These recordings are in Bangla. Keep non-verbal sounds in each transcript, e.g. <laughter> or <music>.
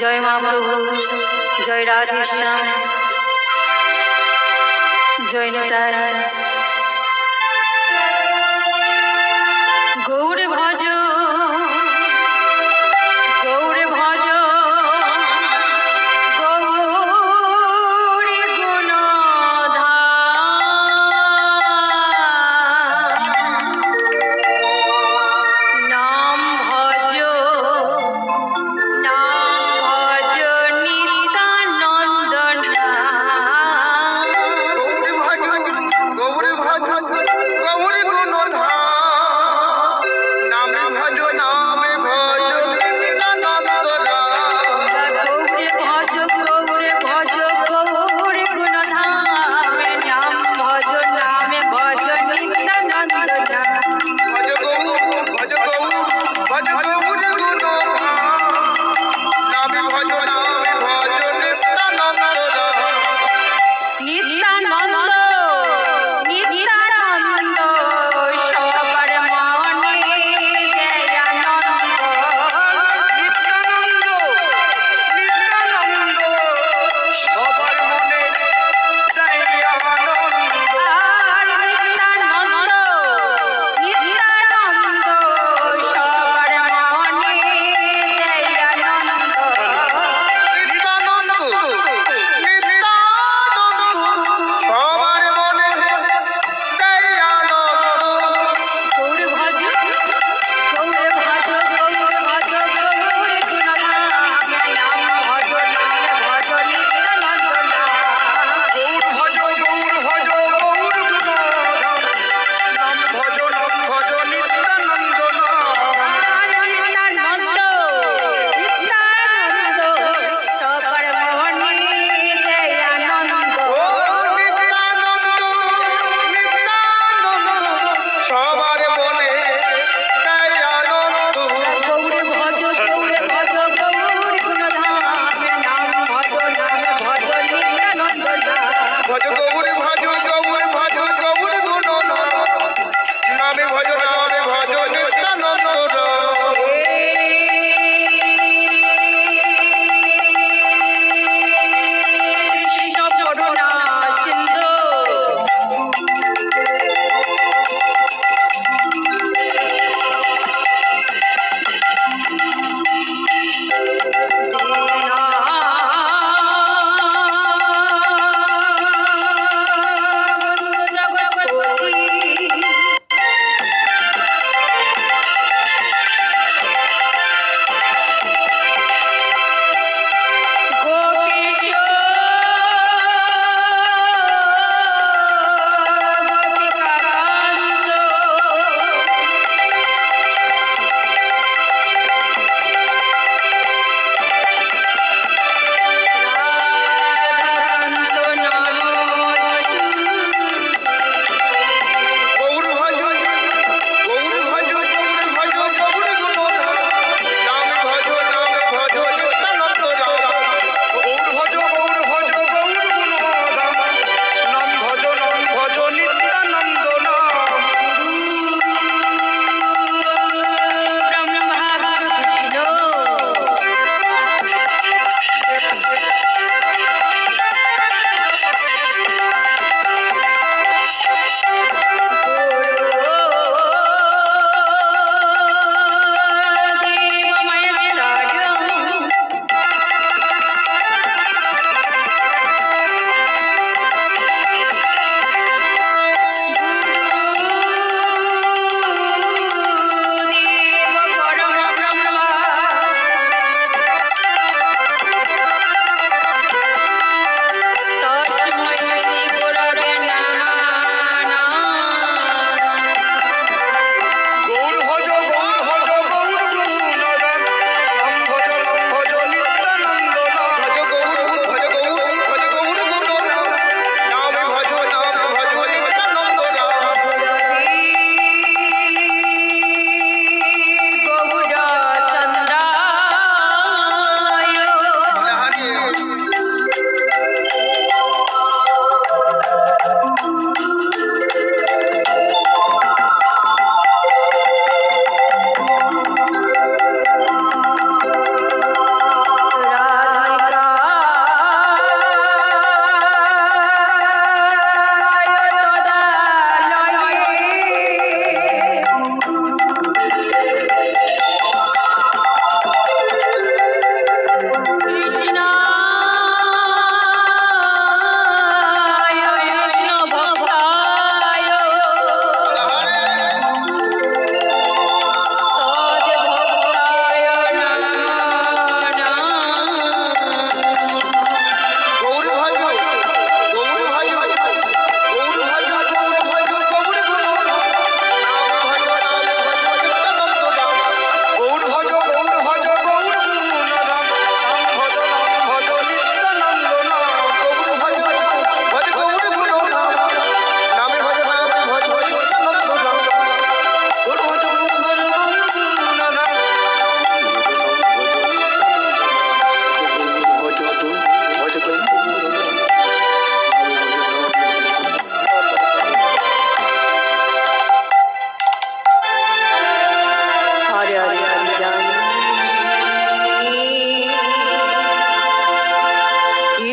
জয় মা প্রভু জয় রাধেশ্যাম জয় নেতার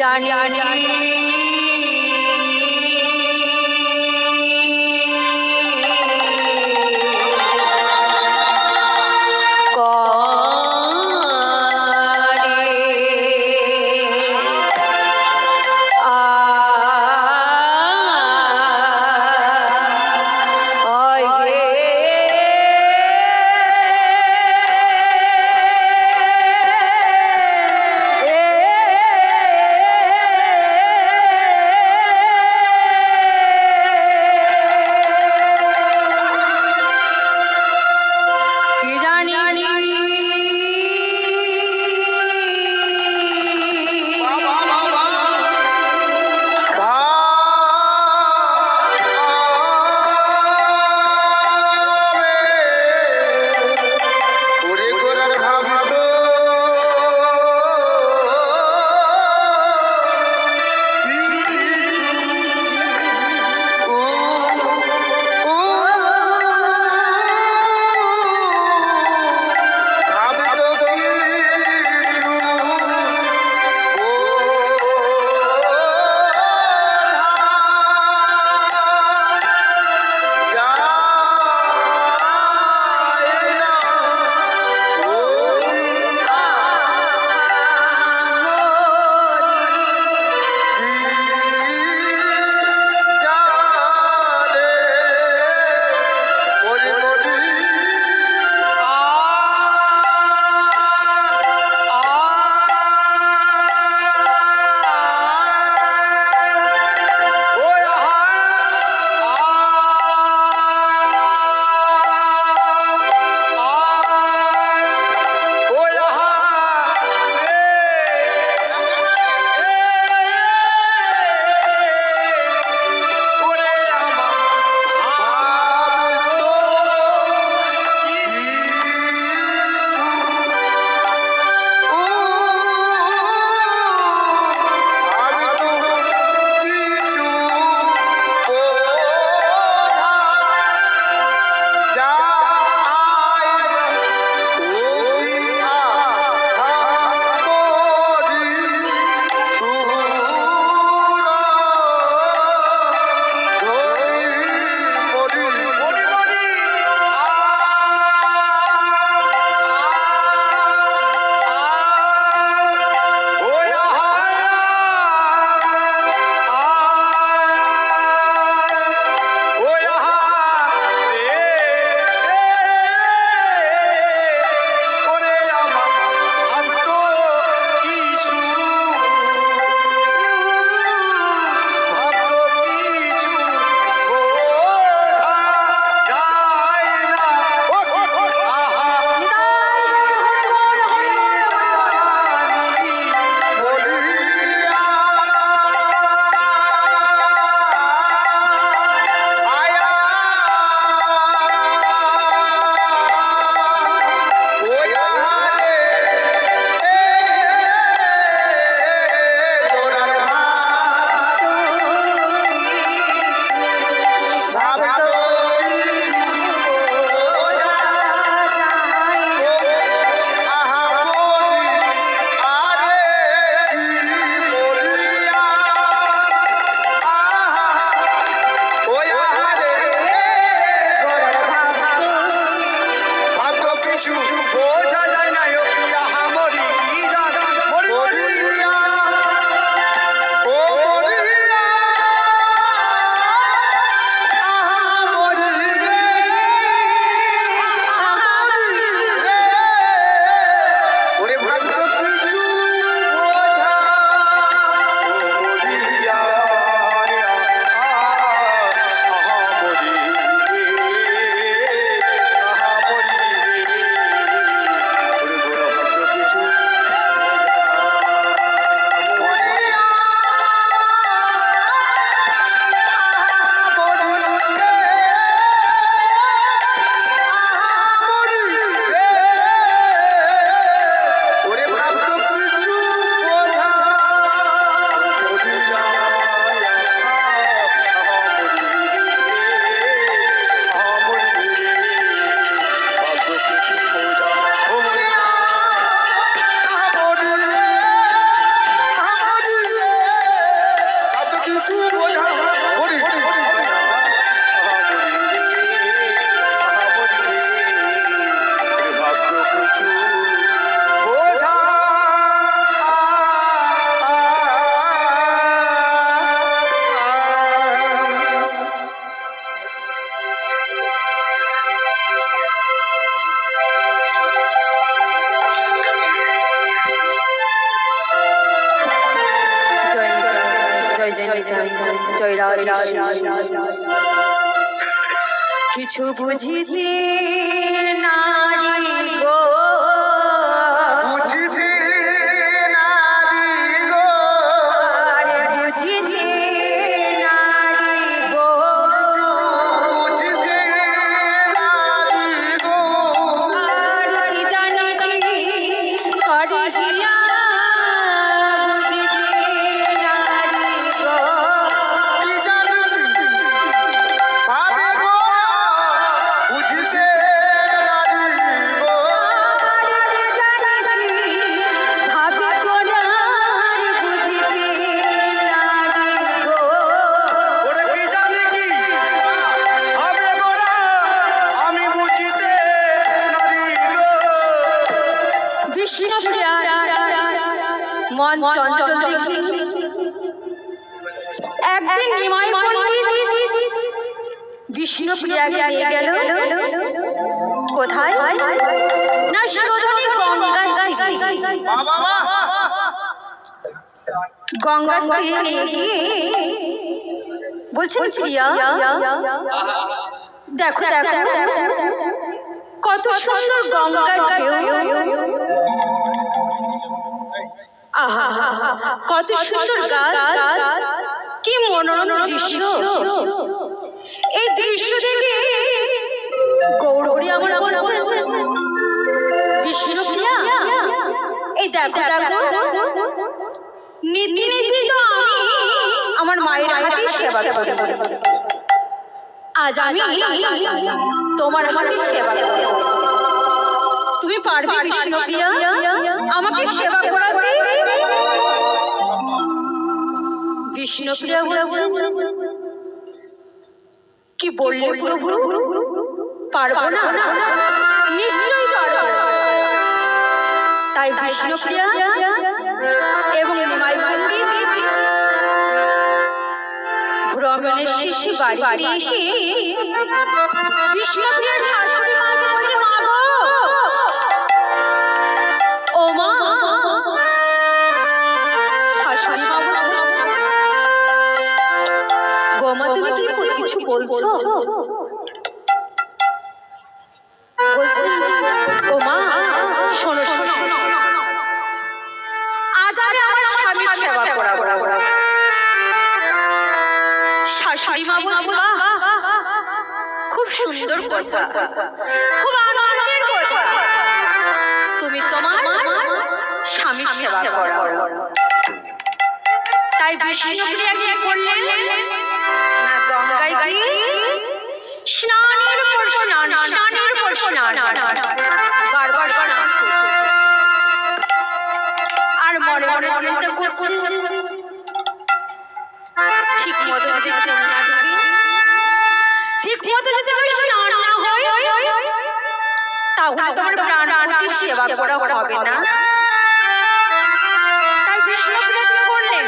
জানি। já কিছু বুঝিতে নারী চঞ্চল দেখি একদিন নিমাই বিষ্ণুপ্রিয়াকে নিয়ে গেল কোথায় না সজনী গঙ্গার দিকে বাবা মা গঙ্গার তীরে নিয়ে গিয়ে বলছেন প্রিয়া দেখো দেখো কত সুন্দর গঙ্গার ঢেউ আহা <laughs> কত সুন্দর গাছ। কি মনোরম দৃশ্য। এই দৃশ্য দেখে গৌরী আমার বিষ্ণুপ্রিয়া এই দেখো দেখো। নীতি নীতি তো আমি আমার মায়ের হাতে সেবা আজ আমি তোমার হাতে সেবা তুমি পারবে বিষ্ণুপ্রিয়া আমাকে সেবা করাতে বিষ্ণুপ্রিয়া বলছে কি বললে প্রভু? পারব না। নিশ্চয়ই পারব। তাই বিষ্ণুপ্রিয়া এবং নিমাই ভ্রমণের শেষে বাড়িতে এসে বিষ্ণুপ্রিয়ার কিছু বলছো? ও মা, শোনো শোনো। আজ আমি আমার সেবা শাশুড়ি মা খুব সুন্দর কথা। খুব আনন্দের কথা। তুমি তোমার স্বামীর সেবা করো তাই বিষ্ণুপ্রিয়া কি করলেন আর মনে মনে চিন্তা করছে ঠিক মতো যদি ঠিক মতো যদি আমি স্নান না হই তাহলে তোমার সেবা করা হবে না। তাই করলেন।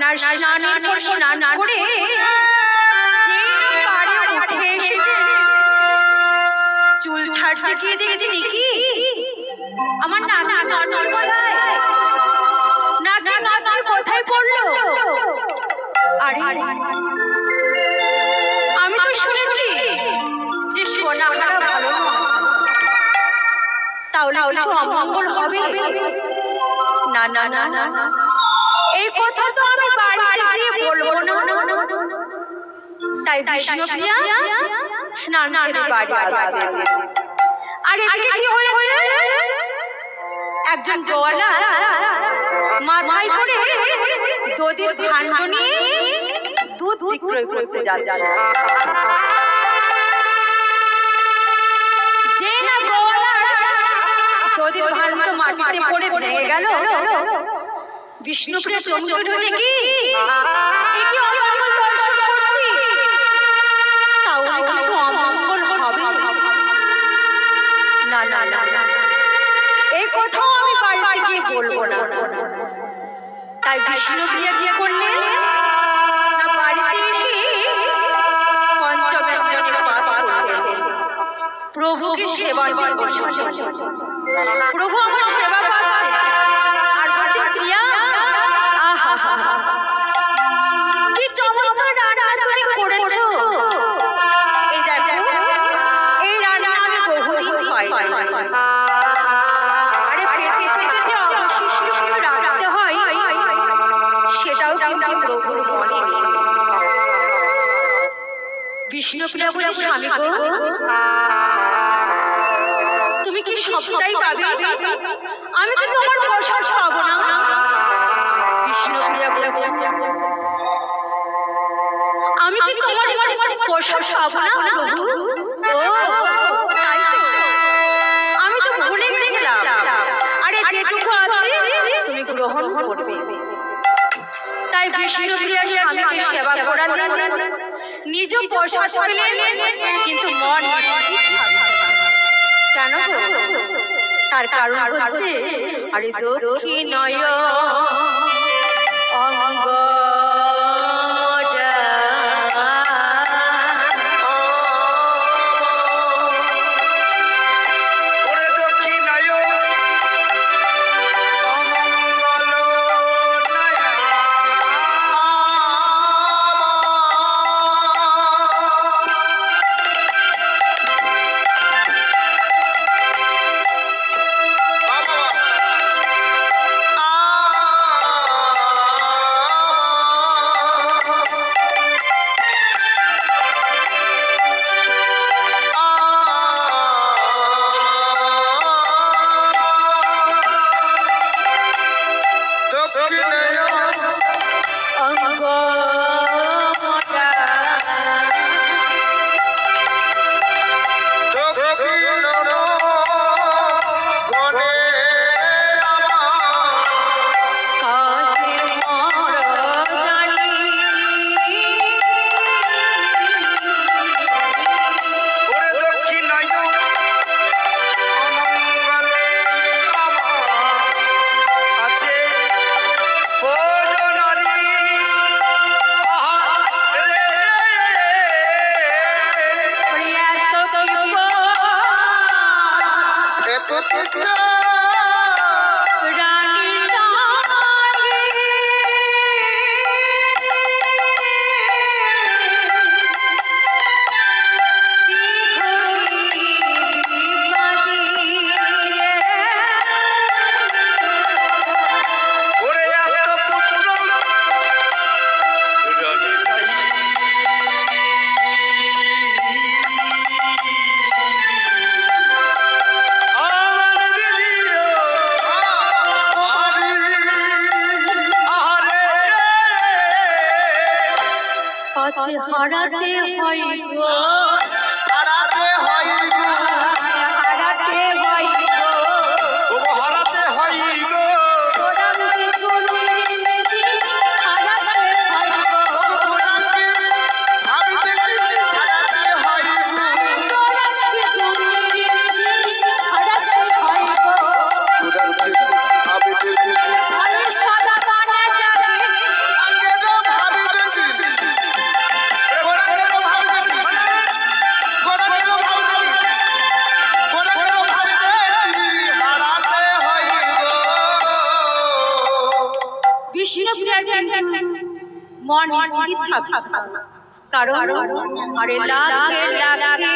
না স্নানের পর স্নান করে উঠে এসেছে চুল ছাড়তে গিয়ে দেখেছি নাকি? আমার নানা নটর গলায় নাকি নটর কোথায় পড়ল? আরে, আমি তো শুনেছি যে সোনা ভালো। তাহলে কিছু অমঙ্গল হবে? না না না না। এই কথা তো আমি বাড়ি গিয়ে বলব না। তাই বিষ্ণুপ্রিয়া স্নান সেরে বাড়ি আসছে আর এদিকে কি হয়েছে? একজন গোয়ালা মাথায় করে দধির ভাণ্ড নিয়ে দুধ বিক্রয় করতে যাচ্ছে। যে না দধির ভাণ্ড মাটিতে পড়ে ভেঙে গেল বিষ্ণুপ্রিয়া চমকে উঠেছে কি? না না না না এই কথাও আমি বাড়িতে গিয়ে বলব না। তাই বিষ্ণুপ্রিয়া কি করলেন না বাড়িতে এসে প্রভুকে সেবা প্রভু আমার সেবা পাচ্ছে বিষ্ণুপ্রিয়া বলে স্বামী গো। তুমি কি সবটাই পাবে? আমি তো তোমার প্রসাদ পাবো না। বিষ্ণুপ্রিয়া বলেছে আমি কি তোমার প্রসাদ পাবো না প্রভু। আমি তো ভুলে গেছিলাম। আরে যেটুকু আছে তুমি গ্রহণ করবে। তাই বিষ্ণুপ্রিয়া স্বামীকে সেবা করালেন নিজ কিন্তু মন। কেন তার কারণ হচ্ছে আরে দক্ষিণ অঙ্গ হারাতে হয় গো। হারাতে হয় গো। কিন্তু মন স্থির থাকছে। কারণ আরে লাখে লাখে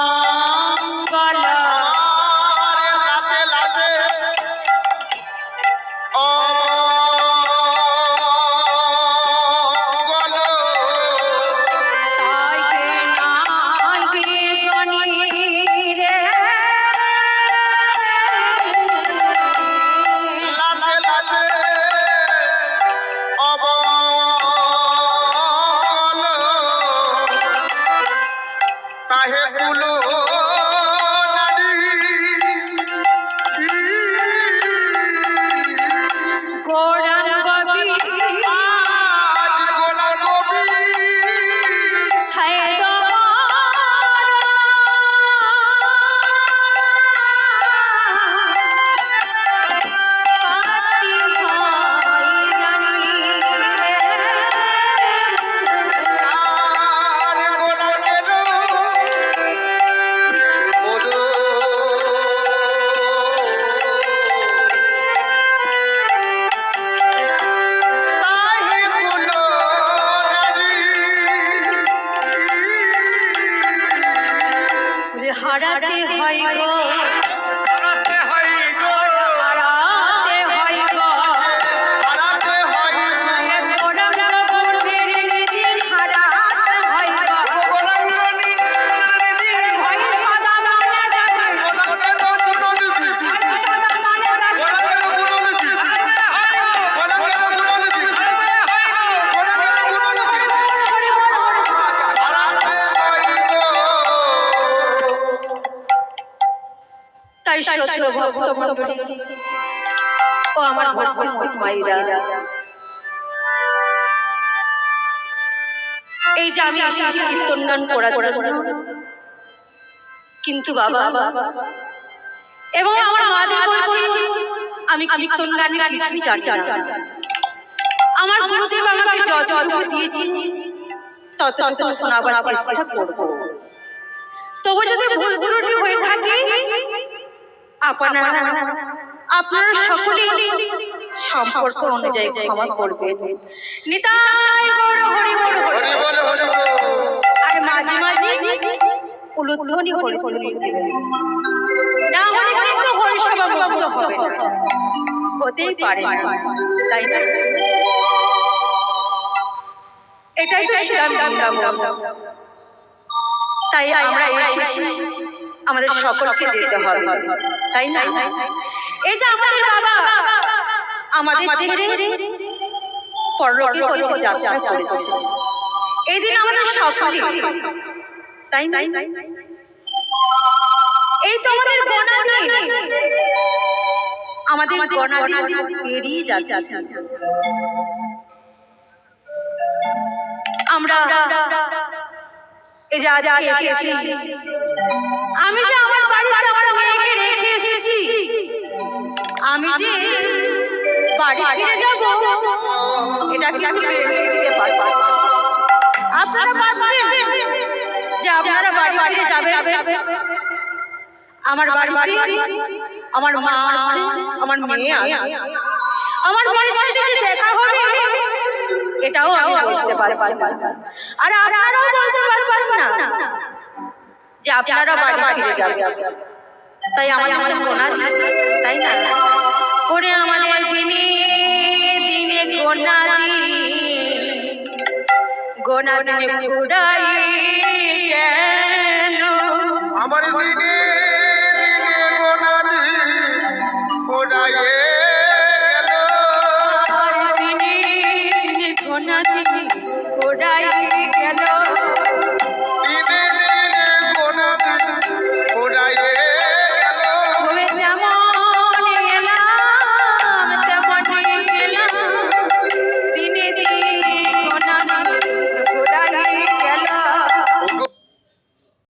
অমঙ্গল ভক্ত মণ্ডলী ও আমার ভক্ত মাইরা এই যে আমি এসেছি কীর্তন গান করার জন্য কিন্তু বাবা এবং আমার মাদের বলছি আমি কীর্তন গানের কিছুই জানি না। আমার গুরুদেব আমাকে যতটুকু দিয়েছি ততটুকু শোনাবার চেষ্টা করব। তবু যদি ভুল ত্রুটি হয়ে থাকে আপনারা আপনারা সকলে সম্পর্ক অনুযায়ী ক্ষমা করবেন। নিতাই হরি হরি হরি হরি আর মাঝে মাঝে উলুধ্বনি হরি হরি না হলে কিন্তু হরিসভা মুক্ত হবে হতেই পারে তাই না? এটাই তো বৃন্দাবন তাই আমরা এসেছি। আমাদের সকলকে যেতে হবে। তাই না? এই যে আমাদের বাবা আমাদের ছেড়ে পরলোকে পথে যাত্রা করেছে। এই দিন আমাদের সকলে। তাই না? এই তো আমাদের গোনা দিন আমাদের গোনা দিন পেরিয়ে যাচ্ছে। আমরা এই যে আজ এসেছি। আমি যে আমার বাড়িতে আমার মেয়েকে রেখে এসেছি। আমি যে বাড়ি ফিরে যাব এটা কিন্তু মেনে নিতে পারব। আপনারা ভাবছেন যে আপনারা বাড়ি ফিরে যাবেন? আমার বাড়ি বাড়ি আমার মা আছে আমার মেয়ে আছে। আমার মেয়ের সাথে দেখা হবে। এটাও আমি বলতে পারছি। আর আপনারাও বলতে যে আপনারা বাড়ি ফিরে যাবেন। তাই আমাদের গোনা তাই না? ওরে আমাদের দিনে দিনে গোনা গোনা দিনে। পুরাই কেন? আমার দিনে